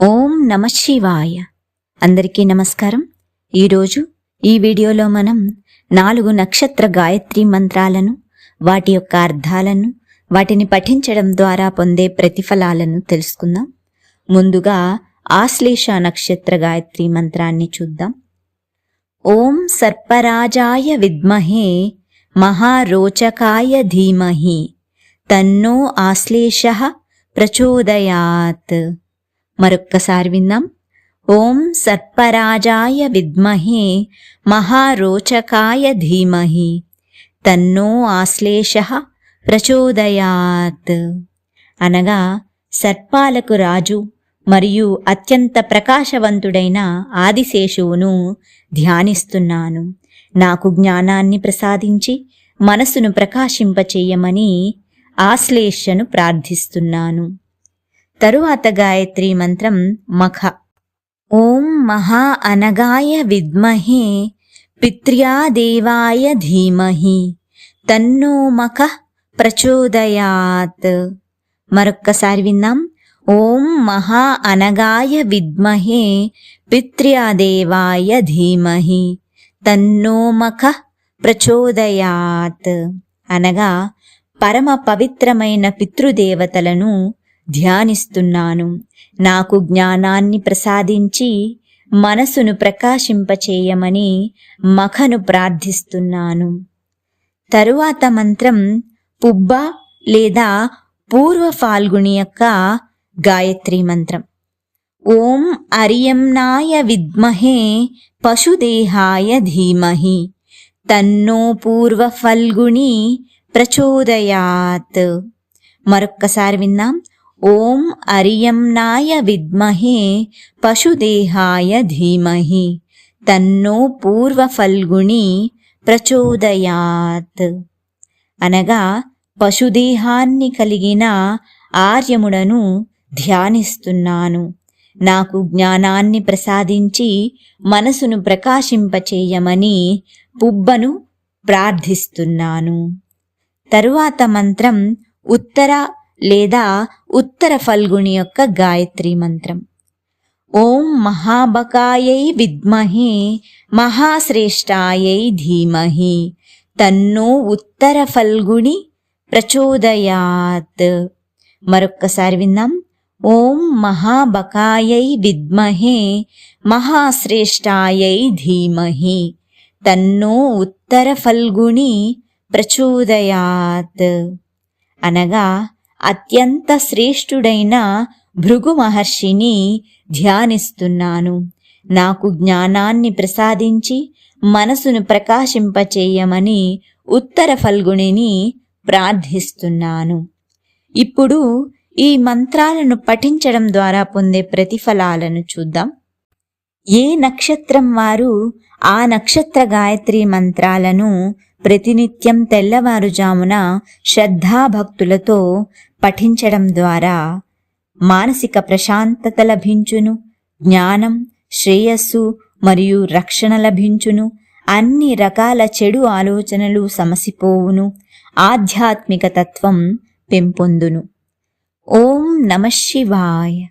ఓం నమ శివాయ. అందరికీ నమస్కారం. ఈరోజు ఈ వీడియోలో మనం నాలుగు నక్షత్ర గాయత్రి మంత్రాలను వాటి యొక్క అర్థాలను వాటిని పఠించడం ద్వారా పొందే ప్రతిఫలాలను తెలుసుకుందాం. ముందుగా ఆశ్లేష నక్షత్ర గాయత్రి మంత్రాన్ని చూద్దాం. ఓం సర్పరాజాయ విద్మహే మహారోచకాయ ధీమహి తన్నో ఆశ్లేష ప్రచోదయాత్. మరొక్కసారి విందాం. ఓం సర్పరాజాయ విద్మహే మహారోచకాయ ధీమహి. తన్నో ఆశ్లేష ప్రచోదయాత్. అనగా సర్పాలకు రాజు మరియు అత్యంత ప్రకాశవంతుడైన ఆదిశేషువును ధ్యానిస్తున్నాను. నాకు జ్ఞానాన్ని ప్రసాదించి మనసును ప్రకాశింపచేయమని ఆశ్లేషను ప్రార్థిస్తున్నాను. తరువాత గాయత్రి మంత్రం మఖ. ఓం మహా అనగాయ విద్మహే పిత్ర్యాదేవాయ ధీమహి తన్నో మఖ ప్రచోదయాత్. మరొక్కసారి విన్నాం. ఓం మహా అనగాయ విద్మహే పిత్ర్యాదేవాయ ధీమహి తన్నో మఖ ప్రచోదయాత్. అనగా పరమ పవిత్రమైన పితృదేవతలను ధ్యానిస్తున్నాను. నాకు జ్ఞానాన్ని ప్రసాదించి మనసును ప్రకాశింపచేయమని మఖను ప్రార్థిస్తున్నాను. తరువాత మంత్రం పుబ్బ లేదా పూర్వ ఫాల్గుని యొక్క గాయత్రి మంత్రం. ఓం అరియంనాయ విద్మహే పశుదేహాయ ధీమహి. తన్నో పూర్వ ఫల్గుణి ప్రచోదయాత్. మరొక్కసారి విందాం. ఓం అరియంనాయ విద్మహే పశుదేహాయ ధీమహి తన్నో పూర్వఫల్గుణి ప్రచోదయాత్. అనగా పశుదేహాన్ని కలిగిన ఆర్యముడను ధ్యానిస్తున్నాను. నాకు జ్ఞానాన్ని ప్రసాదించి మనసును ప్రకాశింపచేయమని పుబ్బను ప్రార్థిస్తున్నాను. తరువాత మంత్రం ఉత్తర లేదా ఉత్తర ఫల్గుని యొక్క గాయత్రి మంత్రం. ఓం మహాబకాయై విద్మహే మహాశ్రేష్టాయై ధీమహి తన్నో ఉత్తర ఫల్గుని ప్రచోదయాత్. మరొక్కసారి విందాం ఓం మహాబకాయై విద్మహే మహాశ్రేష్టాయై ధీమహి తన్నో ఉత్తర ఫల్గుని ప్రచోదయాత్. అనగా అత్యంత శ్రేష్ఠుడైన భృగు మహర్షిని ధ్యానిస్తున్నాను. నాకు జ్ఞానాన్ని ప్రసాదించి మనసును ప్రకాశింపచేయమని ఉత్తర ఫల్గుణిని ప్రార్థిస్తున్నాను. ఇప్పుడు ఈ మంత్రాలను పఠించడం ద్వారా పొందే ప్రతిఫలాలను చూద్దాం. ఏ నక్షత్రం వారు ఆ నక్షత్ర గాయత్రి మంత్రాలను ప్రతినిత్యం తెల్లవారుజామున శ్రద్ధాభక్తులతో పఠించడం ద్వారా మానసిక ప్రశాంతత లభించును జ్ఞానం శ్రేయస్సు మరియు రక్షణ లభించును అన్ని రకాల చెడు ఆలోచనలు సమసిపోవును ఆధ్యాత్మిక తత్వం పెంపొందును. ఓం నమ శివాయ.